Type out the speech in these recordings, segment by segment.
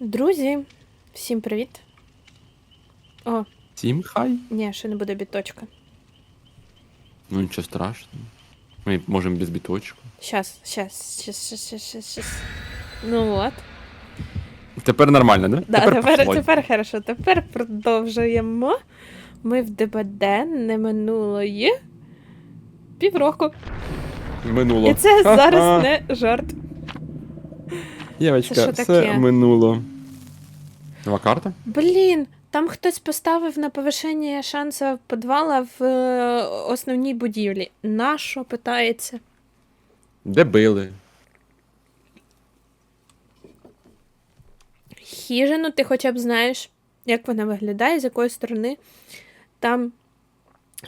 Друзі, всім привіт. О, Сім хай? ні, ще не буде біточка. Ну нічого страшного. Ми можемо без біточку. Щас, щас, щас, щас, щас, щас, щас. Ну от. Тепер нормально, да? Да, тепер, тепер, тепер хорошо. Тепер продовжуємо. Ми в ДБД не минулої півроку. Минуло. І це зараз не жарт. Це що все минуло. Нова карта? Блін, там хтось поставив на повишення шансу підвала в е, основній будівлі. На що питається? Де били? Хижину ти хоча б знаєш, як вона виглядає, з якої сторони там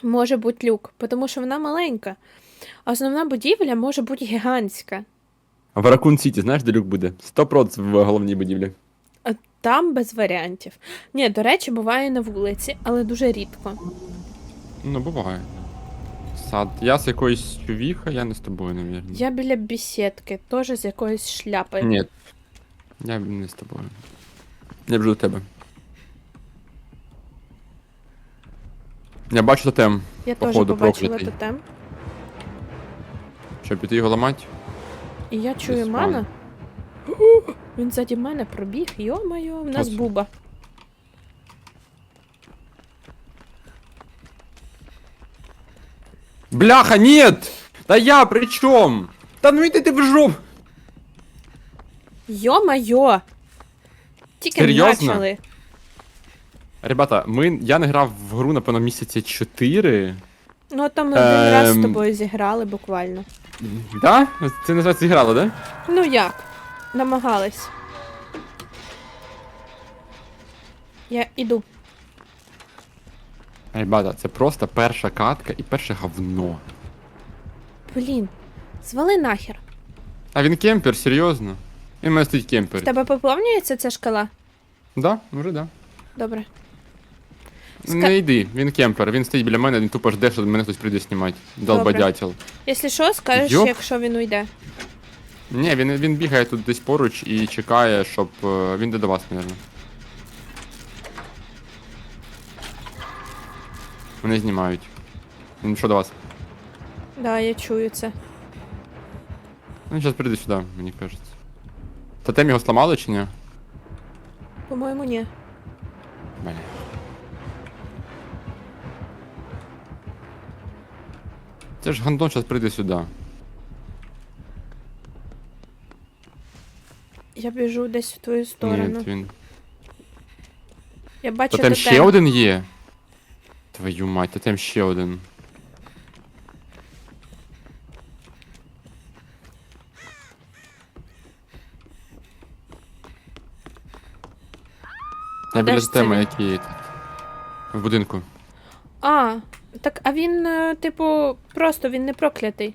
може бути люк, тому що вона маленька. А основна будівля може бути гігантська. А в Ракун Сіті, знаєш, де люк буде? 100% в головній будівлі. Там без варіантів. Ні, до речі, буває на вулиці, але дуже рідко. Ну, буває. Сад. Я з якоїсь чувіха, я не з тобою, навірно. Я біля бісідки, теж з якоюсь шляпою. Ні. Я не з тобою. Я біжу до тебе. Я бачу тотем. Я теж походу, побачила проклятий. тотем. Що, піти його ламати? І я чую Десь мана. Він заді мене пробіг. Йо-моє, в нас Ось. буба. Бляха, нет! Да я при чем? Та ну йди ти в жоп! Йо-моє! Тільки Серйозно? почали. Ребята, ми, я не грав в гру, напевно, місяці 4. Ну, то ми один раз з Ем. тобою зіграли буквально. Да? Це називається зіграло, да? Ну як? Намагались. Я іду. Ребята, це просто перша катка і перше говно. Блін, звали нахер. А він кемпер, серйозно? Він мене стоїть В кемпер. тебе поповнюється ця шкала? Да, вже да. Добре. Ска- Не йди, він кемпер, він стоїть біля мене, він тупо жде, що мене хтось прийде знімати. Долбодятел. Якщо що, скажеш, Йоп. якщо він уйде. Ні, він, він бігає тут десь поруч і чекає, щоб. е, Він йде до вас, мабуть. Вони знімають. Він що до вас? Да, я чую це. Він зараз прийде сюди, мені кажеться. Тотем його сломали чи ні? По-моєму, ні. Бля. Це ж гандон зараз прийде сюди. Я біжу десь в твою сторону. Ні, він. Я бачу Тотем тотем. ще один є. Твою мать, тотем ще один. Я біля теми, який. В будинку. А, так, а він, е, типу, просто він не проклятий.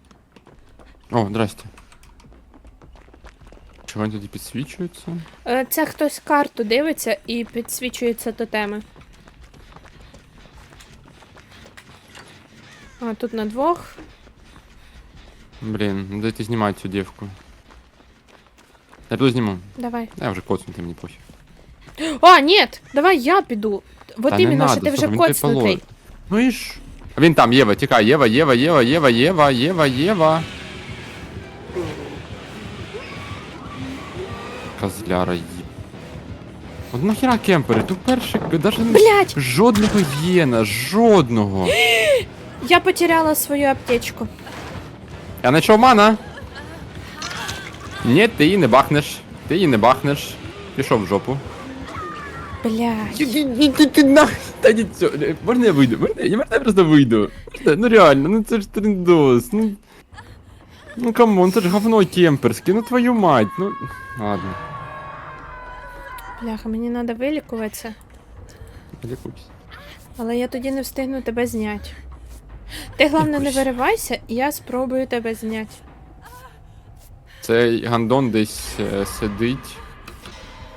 О, здрасте. Чого вони тоді підсвічуються? Е, Це хтось карту дивиться і підсвічується тотеми. А, тут на двох. Блін, дайте знімати цю дівку. Я піду зніму. Давай. Я вже коцнутий, мені пофіг. А, ні! Давай я піду. От Та не іменно, що надо, ти вже слухай, він тебе коцнутий. Ну і ж. Він там, Єва, тікай, Єва, Єва, Єва, Єва, Єва, Єва, Єва. Козляра їб. От нахіра кемпери? Тут перший, даже не- жодного єна, жодного. Я потеряла свою аптечку. Я знайшов мана. Ні, ти її не бахнеш. Ти її не бахнеш. Пішов в жопу. На... Та ні, цьо, е, можна я вийду? Можна, я можна я просто вийду? Можна? Ну реально, ну це ж трендос, ну... Ну камон, це ж говно кемперське, ну твою мать, ну... Ладно, Бляха, мені треба вилікуватися, лікуйся. але я тоді не встигну тебе зняти. Ти головне не виривайся, і я спробую тебе зняти. Цей гандон десь е, сидить.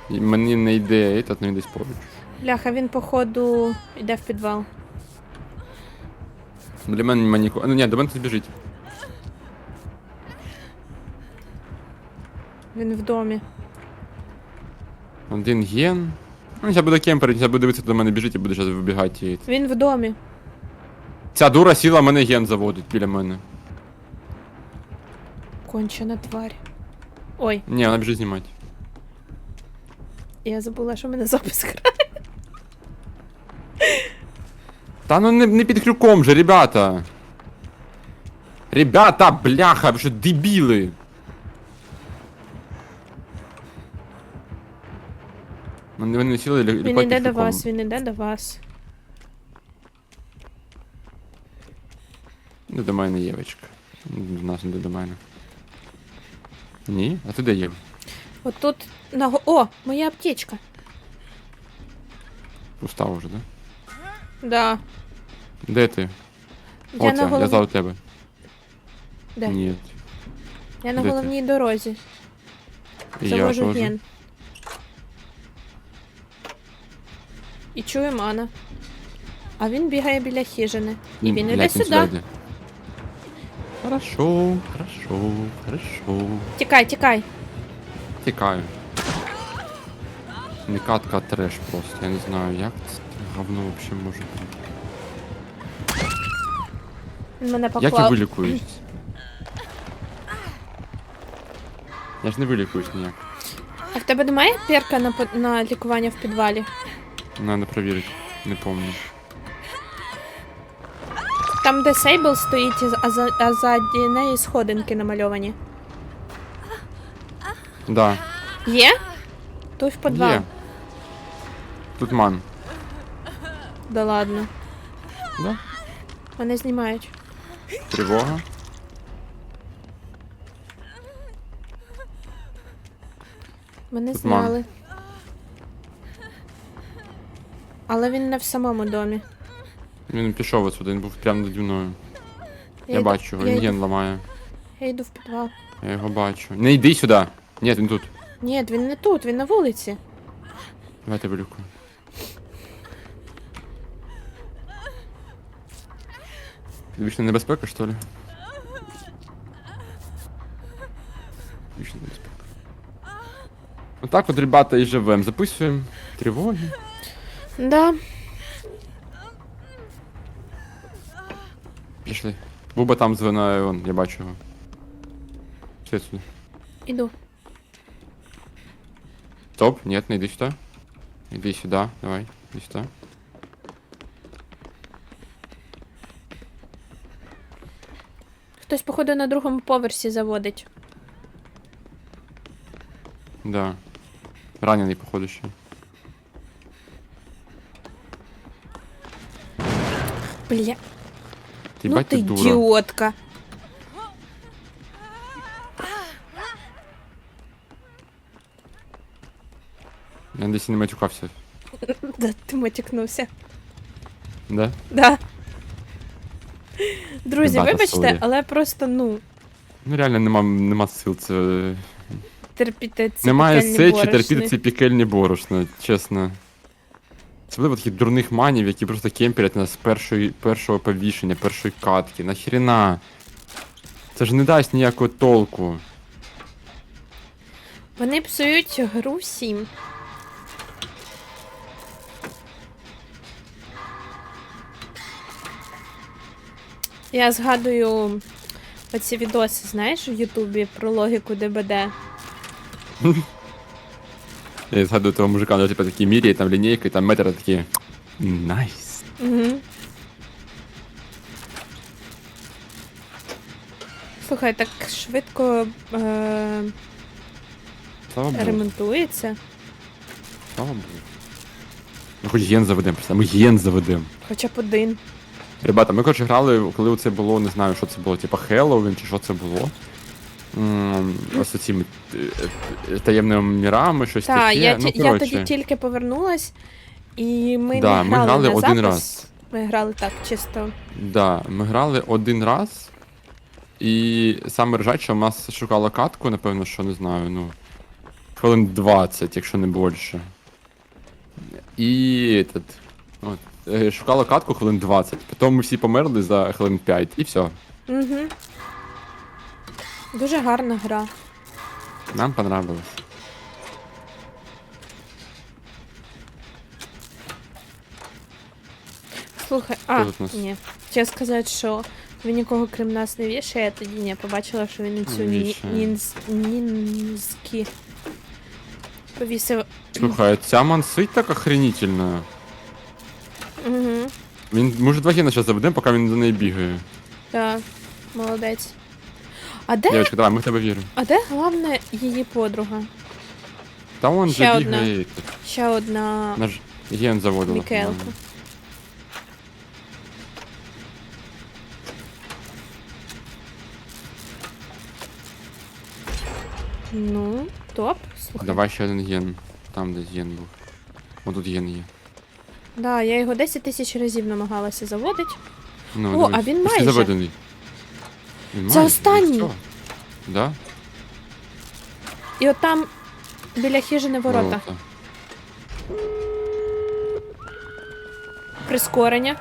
І мені не йде этот, ну він десь поруч. Бляха, він походу йде в підвал. Для мене нема нікого. Ну ні, до мене хтось біжить. Він в домі. Один ген. Ну, зараз буде кемперить, зараз буде дивитися, до мене біжить і буде зараз вибігати. Він в домі. Ця дура сіла мене ген заводить біля мене. Кончена тварь. Ой, Ні, вона біжить знімати. я забула, що в мене запис грає. Та ну не, не під крюком же, ребята. Ребята, бляха, ви що дебіли. Вони вони сіли лі- Він іде до вас, він іде до вас. Іде до мене Євочка. До нас іде до мене. Ні? А ти де Єв? От тут на го- О, моя аптечка. Устав уже, да? Да. Де ти? Я Оце, на я головній... за у тебе. Де? Ні. Я на Де ти? головній дорозі. І я Завожу теж. ген. І чую мана. А він бігає біля хижини. І він іде сюди. Хорошо, хорошо, хорошо. Тікай, тікай. Тікаю. Не катка, а треш просто. Я не знаю, як це говно взагалі може бути. Він мене Як я вилікуюсь? Я ж не вилікуюсь ніяк. А в тебе немає перка на, на лікування в підвалі? Надо перевірити. Не помню. Там, де Сейбл стоїть, а, за, а ззаді неї сходинки намальовані. Да. Є? Той в підвал. Є. Тут ман. Да ладно. Да? Вони знімають. Тривога. Мене Тут мам. зняли. Але він не в самому домі. Він пішов отсюди, він був прямо наді мною. Я, йду- бачу його, я він йду, ген ламає. я йду в підвал. Я його бачу. Не йди сюди! Ні, він тут. Ні, він не тут, він на вулиці. Давайте вилікую. Вічна небезпека, що ли? Вічна небезпека. Отак от, ребята, і живем. Записуємо тривоги. Да. Пішли. Буба там звинає, вон, я бачу його. Все сюди. Іду. Стоп, нет, не иди сюда. Иди сюда, давай, иди сюда. Хтось, походу, на другому поверсі заводить. Да. Раненый, походу, ще. Бля, Ти ну ти дура. ідіотка. Я десь не матюкався. Да, ти матюкнувся. Да? Да. Друзі, Ребята, вибачте, сорі. але просто, ну, Ну реально нема, нема сил це. терпіти ці Немає сечі борошни. терпіти ці пікельні борошна, чесно. Особливо таких дурних манів, які просто кемперять нас з першої, першого повішення, першої катки. Нахрена? Це ж не дасть ніякого толку. Вони псують гру всім. Я згадую оці відоси, знаєш, в Ютубі про логіку ДБД. Я згадую того мужика, ну, типа такі міряє, там лінійка, і там метри такі. Найс. Угу. Слухай, так швидко е- Слава Богу. ремонтується. Слава Богу. Ми хоч ген заведемо, просто ми ген заведемо. Хоча б один. Ребята, ми коротше грали, коли це було, не знаю, що це було, типа Хеллоуін чи що це було. Ось цими таємними мірами, щось Так, таке. я, ну, я тоді тільки повернулась, і ми Да, не ми грали грали на один запис. раз. Ми грали так, чисто. Да, ми грали один раз. І саме що в нас шукала катку, напевно, що не знаю, ну. Хвилин 20, якщо не більше. І этот, от, е, шукала катку хвилин 20. Потім ми всі померли за хвилин 5, і все. Угу. Дуже гарна гра. Нам понравилось. Слухай, а, Хто тут у ні. Хотіла сказати, що він нікого крім нас не вішає, я тоді не побачила, що він цю ні- нінські повісив. Слухай, а ця мансить так охренительно. Угу. Він, може, два гіна зараз заведемо, поки він до неї бігає. Так, молодець. А де, Дівчатка, давай, ми в тебе віримо. а де головне її подруга? Та он Ще же одна. бігає. Ще одна Наш ген заводила. Мікелка. по-моєму. Ну, топ. Слухай. Давай ще один ген. Там десь ген був. О, тут ген є. Да, я його 10 тисяч разів намагалася заводити. Ну, О, а він майже. заведений. Це останній. Да? І от там біля хижини ворота. Ворота. Прискорення.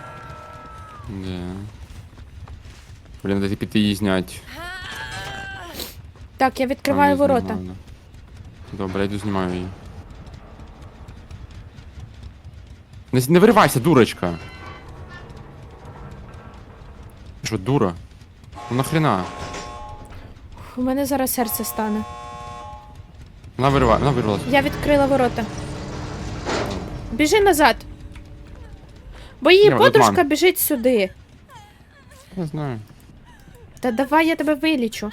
Да. Блін, треба піти її зняти. Так, я відкриваю не ворота. знімала. Добре, я йду знімаю її. Не, не виривайся, дурочка. Ти Що, дура? Ну нахрена? У мене зараз серце стане. Вона вирива... Вона вирвалася. Я відкрила ворота. Біжи назад. Бо її Ні, подружка обман. біжить сюди. Не знаю. Та давай я тебе вилічу.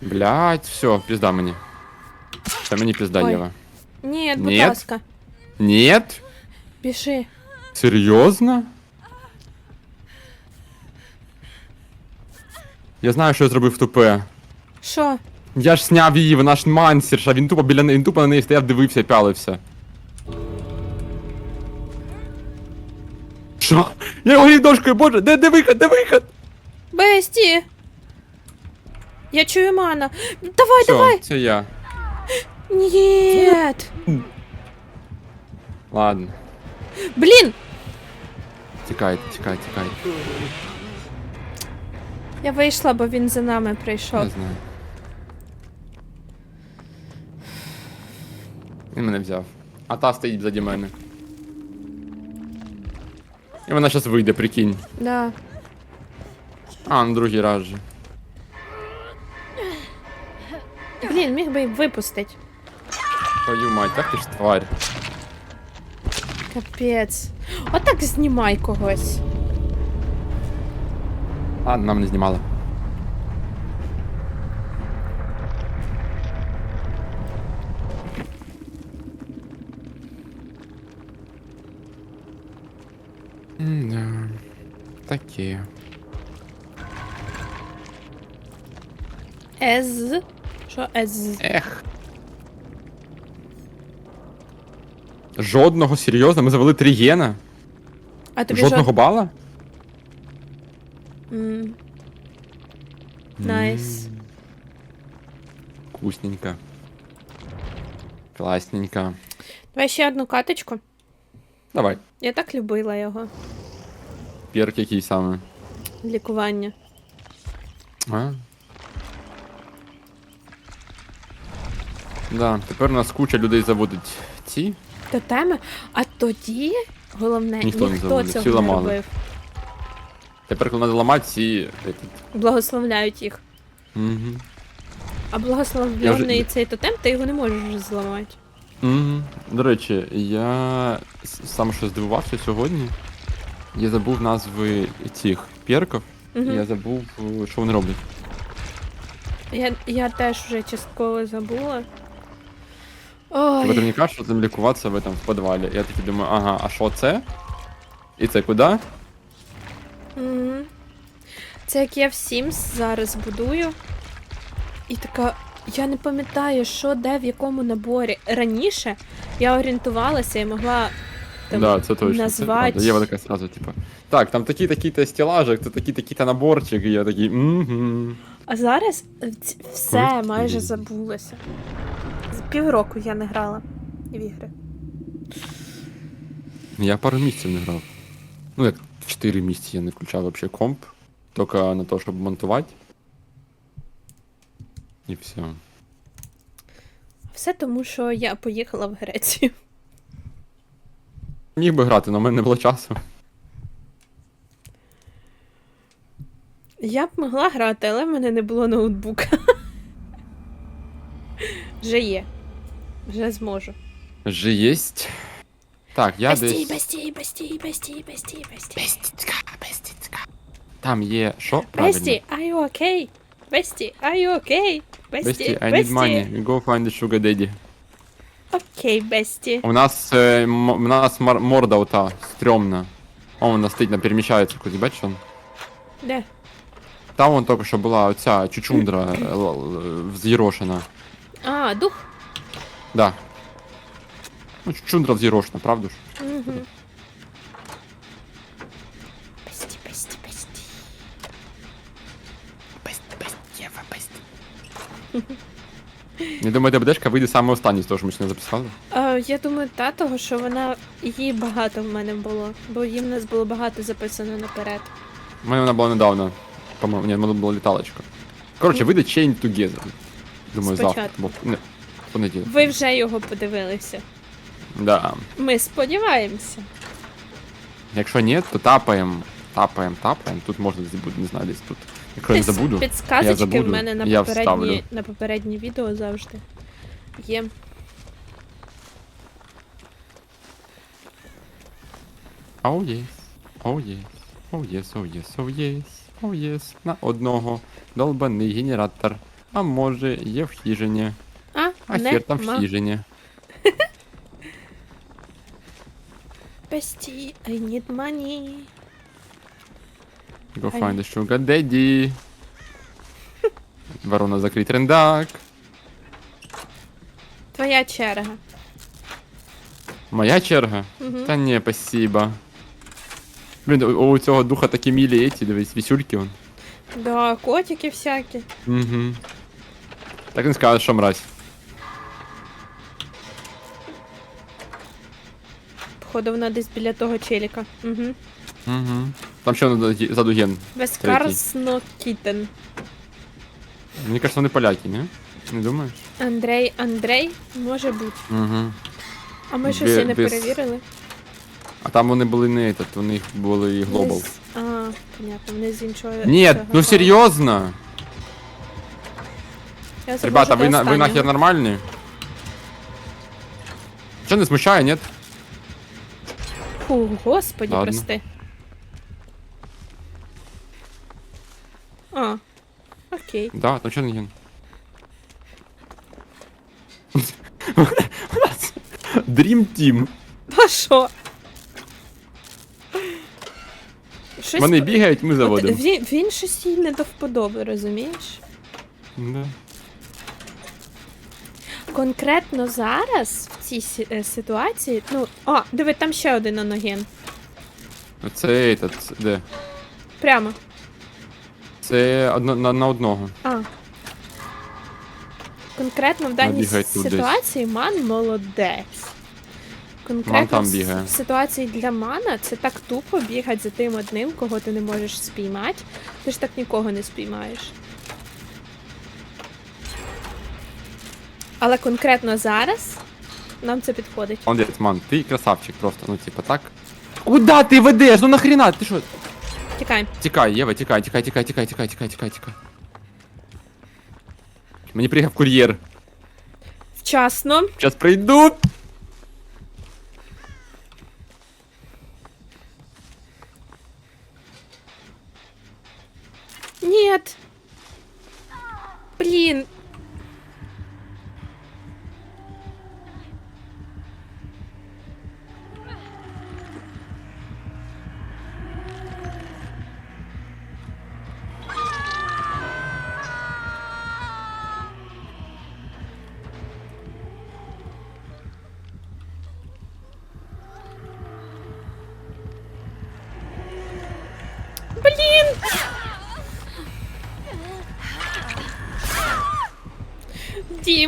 Блять, все, пізда мені. Це мені пізда, Ой. Єва. Ні, будь Ні. ласка, Нет? Біжи. Серйозно? Я знаю, що я зробив тупе. Що? Я ж сняв її, вона ж мансерша, він тупо біля неї, він тупо на неї стояв, дивився, пялився. Що? Я його грів дошкою, боже, де, де виход, де виход? Бесті! Я чую мана. Давай, Все, давай! це я. Нет! Ладно. Блін! Тікайте, тікайте, тікайте. Я вийшла, бо він за нами прийшов. Не знаю. Він мене взяв. А та стоїть заді мене. І вона зараз вийде, прикинь. Да. А, на другий раз же. Блін, міг би й випустить. Твою мать, так ти ж тварь. Капець. Отак знімай когось. Ладно, нам не знімала. Да. Таке. Ез. Що ез? Ех. Жодного серйозно, ми завели три гена. А тобі Жодного жод... бала? М. Найс. Вкусненько. Класненько. Давай ще одну каточку. Давай. Я так любила його. Перк який саме. Лікування. А? Да, тепер у нас куча людей заводить ці. Тотеми. А тоді, головне, Ніхто ніхто, не цього не ламали. робив. Тепер коли треба ламати ці. Благословляють їх. Угу. А благословлений вже- цей тотем, ти його не можеш вже зламати. Угу. До речі, я сам що здивувався сьогодні. Я забув назви цих перків. Угу. Я забув, е, що вони роблять. Я, я теж вже частково забула. Ой, мені кажуть, що там лікуватися в этом в підвалі. Я такий думаю, ага, а що це? І це куди? Мгм. Це як я в Sims зараз будую. І така. Я не пам'ятаю, що де в якому наборі. Раніше я орієнтувалася і могла там, да, це точно. назвати. Це Єва така сразу, типа. Так, там такий такий то стелажик, це такий такий то наборчик, і я такий, угу. А зараз ц- все Ой, майже забулося. Півроку я не грала в ігри. Я пару місяців не грав. Ну, як 4 місяці я не включав вообще комп. Тільки на те, щоб монтувати. І все. все тому, що я поїхала в Грецію. Міг би грати, але в мене не було часу. Я б могла грати, але в мене не було ноутбука. Вже є. Вже зможу. Же єсть. Так, я Бастій, десь. бастій, бастій, бастій, бастій, бастій. Бестіцька, бестіцька. Там є. Що? Правильно. Бесті, are you okay? Бесті, are you okay? Бесті, Бесті, I need money. Go find the sugar daddy. Окей, Бесті. У нас, е, м- у нас мор- морда ота, стрьомна. О, вона стоїть, на переміщається кудись, бачиш? он? Де? Там вон тільки що була оця чучундра е, л- л- вз'єрошена. А, дух. Да. Ну, чучундра вз'єрошена, правда ж? Угу. Бесті, бесті, бесті. Я думаю, ДБДшка вийде саме останній з того, що ми ще не записали. А, я думаю, та того, що вона її багато в мене було, бо її в нас було багато записано наперед. У мене вона була недавно. По-моєму, ні, в мене була літалочка. Коротше, вийде Chain Together. Думаю, завтра. Спочатку. Бо не, понеділок. Ви вже його подивилися. Да. Ми сподіваємося. Якщо ні, то тапаємо. Тапаємо, тапаємо. Тут можна десь буде, не знаю, десь тут. Якщо я забуду. Підсказочки я забуду, в мене на попередні, на попередні відео завжди є. Оу єс. Оу єс. Оу єс, оу єс, оу єс. Оу єс. На одного. Долбаний генератор. А може є в хижині. А, А не хер там в ма. хижині. Bestie, I need money. Go Ай. find the sugar daddy. Ворона закрий трендак. Твоя черга. Моя черга? Мгм. Та ні, спасибо. Блін, у, у цього духа такі мілі еті, дивись, вісюльки он. Да, котики всякі. Угу. Так він скаже, що мразь. Походу, вона десь біля того челіка. Угу. Угу. Там ще ззаду ген. Безкарсно кітен. Мені кажется, вони поляки, не? Не думаєш? Андрей, Андрей, може бути. Угу. А ми щось і не без- перевірили. А там вони були не этот, у них були глобал. з- А, понятно, вони з іншого. Ні, цього ну серйозно? Я Ребята, ви, на, ви останнього. нахер нормальні? Що не смущає, нет? Фу, господі, Ладно. прости. А, окей. Да, там чорний ген. Dream Team. А що? Щось... Вони бігають, ми От заводимо. він, він щось їй не до вподоби, розумієш? Да. Конкретно зараз в цій е, ситуації. Ну, а, диви, там ще один аноген. Це этот, де? Прямо. Це одно, на, на одного. А. Конкретно в даній тут десь. ситуації ман молодець. Конкретно Ман там бігає. в ситуації для мана це так тупо бігати за тим одним, кого ти не можеш спіймати. Ти ж так нікого не спіймаєш. Але конкретно зараз нам це підходить. Молодець, ман, ти красавчик просто, ну типа так. Куда ти ведеш? Ну нахрена? Ти що? Тікай. Тікай, Єва, тікай, тікай, тікай, тікай, тікай, тікай, тікай, тікай. Мені приїхав кур'єр. Вчасно. Зараз прийду. Нет. Блін. Блін.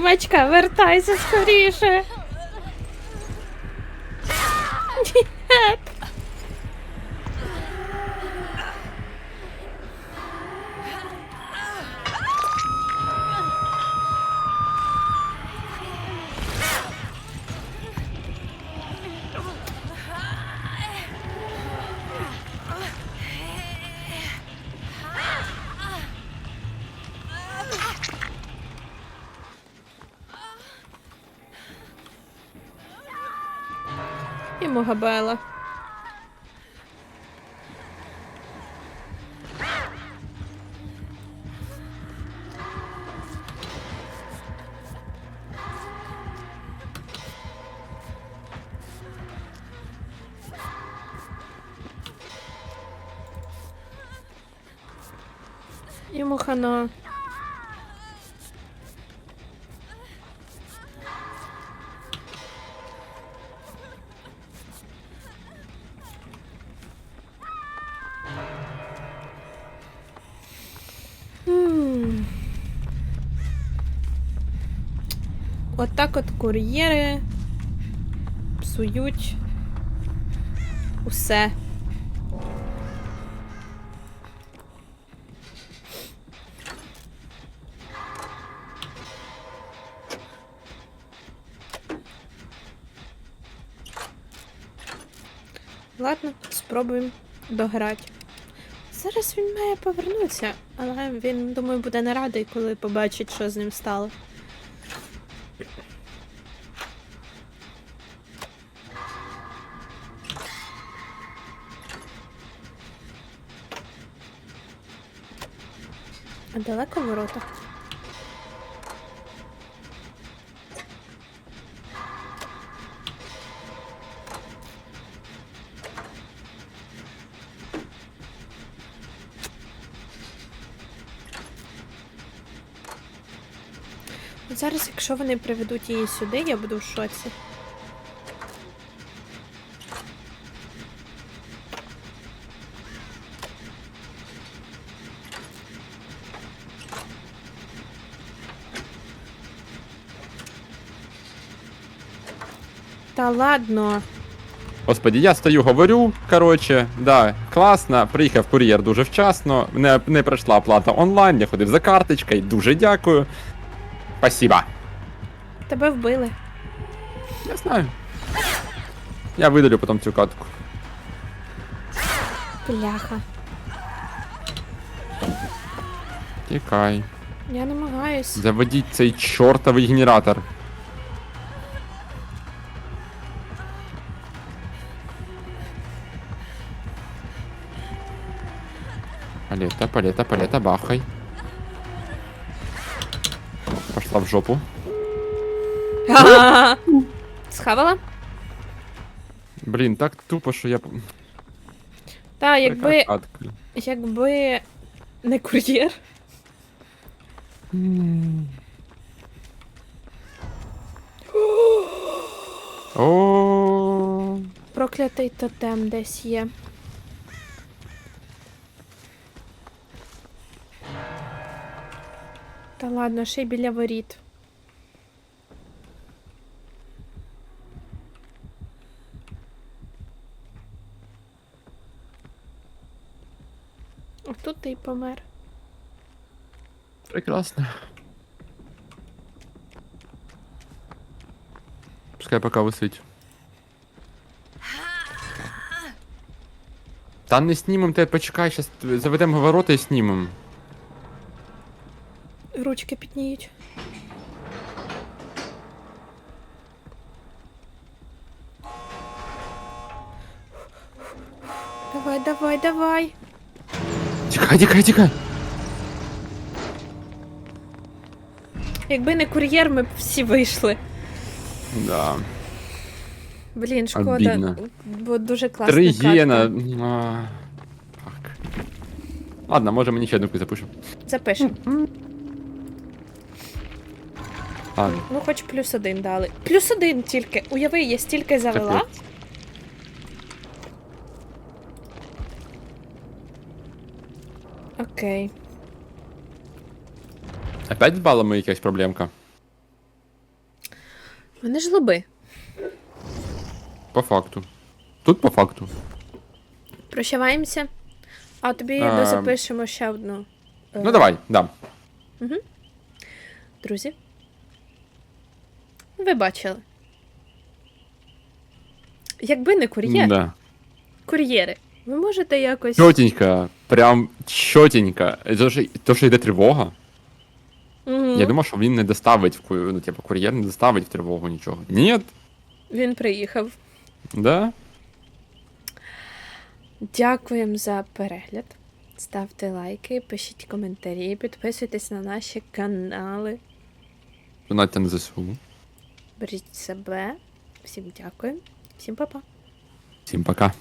Дімочка, вертайся скоріше. Допомога Бела. Йому хана. От от кур'єри псують усе. Ладно, спробуємо дограти. Зараз він має повернутися, але він, думаю, буде не радий, коли побачить, що з ним стало. А далеко ворота? Зараз, якщо вони приведуть її сюди, я буду в шоці. Та ладно. Господі, я стою, говорю. Коротше, да, класно. Приїхав кур'єр дуже вчасно. Не, не пройшла оплата онлайн, я ходив за карточкою. Дуже дякую. Спасибо. Тебе вбили. Я знаю. Я видалю потім цю катку. Бляха. Тікай. Я намагаюсь. Заведіть цей чортовий генератор. Палета, палета, палета, бахай. Пошла в жопу. Схавала? Блін, так тупо, що я. Та, якби, Така катка. якби не кур'єр. Проклятий тотем десь є. Ладно, ще й біля воріт. Тут ти й помер. прекрасно. Пускай пока висить. Та не снімем, ти почекай, щас заведемо ворота і снімем. Ручки підніють. Давай, давай, давай. Тікай, тікай, тікай. Якби не кур'єр, ми б всі вийшли. Да. Блін, шкода. Обідно. Бо дуже класно. Три гена. А, Фак. Ладно, може мені ще одну запишу. Запишемо. Ладно. Ну, хоч плюс один дали. Плюс один тільки. Уяви, я стільки завела. капець. Окей. Опять з балами якась проблемка? Вони ж лоби. По факту. Тут по факту. Прощаваємося. А тобі Ем. дозапишемо ще одну. е, Ну давай, да. Друзі. Ви бачили. Якби не кур'єр, Да. кур'єри, ви можете якось. Чотенько, прям чотенько. То, що, то, що йде тривога. Мгм. Я думав, що він не доставить в ку- ну, типу, кур'єр не доставить в тривогу нічого. Ні, Він приїхав. да? Дякуємо за перегляд. Ставте лайки, пишіть коментарі, підписуйтесь на наші канали. Донатьте на ЗСУ. Беріть себе. Всім дякую. Всім па-па. Всім пока.